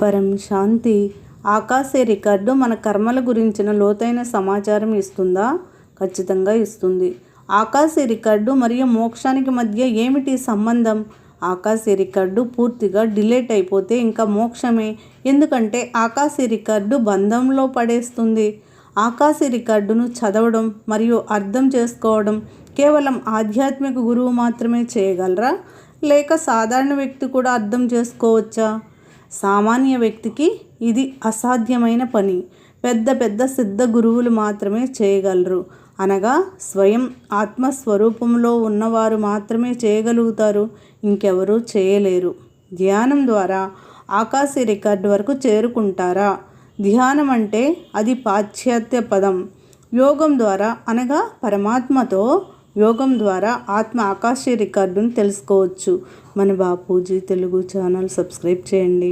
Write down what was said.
పరం శాంతి. ఆకాశే రికార్డు మన కర్మల గురించిన లోతైన సమాచారం ఇస్తుందా? ఖచ్చితంగా ఇస్తుంది. ఆకాశే రికార్డు మరియు మోక్షానికి మధ్య ఏమిటి సంబంధం? ఆకాశే రికార్డు పూర్తిగా డిలేట్ అయిపోతే ఇంకా మోక్షమే. ఎందుకంటే ఆకాశే రికార్డు బంధంలో పడేస్తుంది. ఆకాశ రికార్డును చదవడం మరియు అర్థం చేసుకోవడం కేవలం ఆధ్యాత్మిక గురువు మాత్రమే చేయగలరా? లేక సాధారణ వ్యక్తి కూడా అర్థం చేసుకోవచ్చా? సామాన్య వ్యక్తికి ఇది అసాధ్యమైన పని. పెద్ద పెద్ద సిద్ధ గురువులు మాత్రమే చేయగలరు. అనగా స్వయం ఆత్మస్వరూపంలో ఉన్నవారు మాత్రమే చేయగలుగుతారు. ఇంకెవరూ చేయలేరు. ధ్యానం ద్వారా ఆకాశీ రికార్డు వరకు చేరుకుంటారా? ధ్యానం అంటే అది పాశ్చాత్య పదం. యోగం ద్వారా అనగా పరమాత్మతో యోగం ద్వారా ఆత్మ ఆకాశ రికార్డును తెలుసుకోవచ్చు. మన బాపూజీ తెలుగు ఛానల్ సబ్స్క్రైబ్ చేయండి.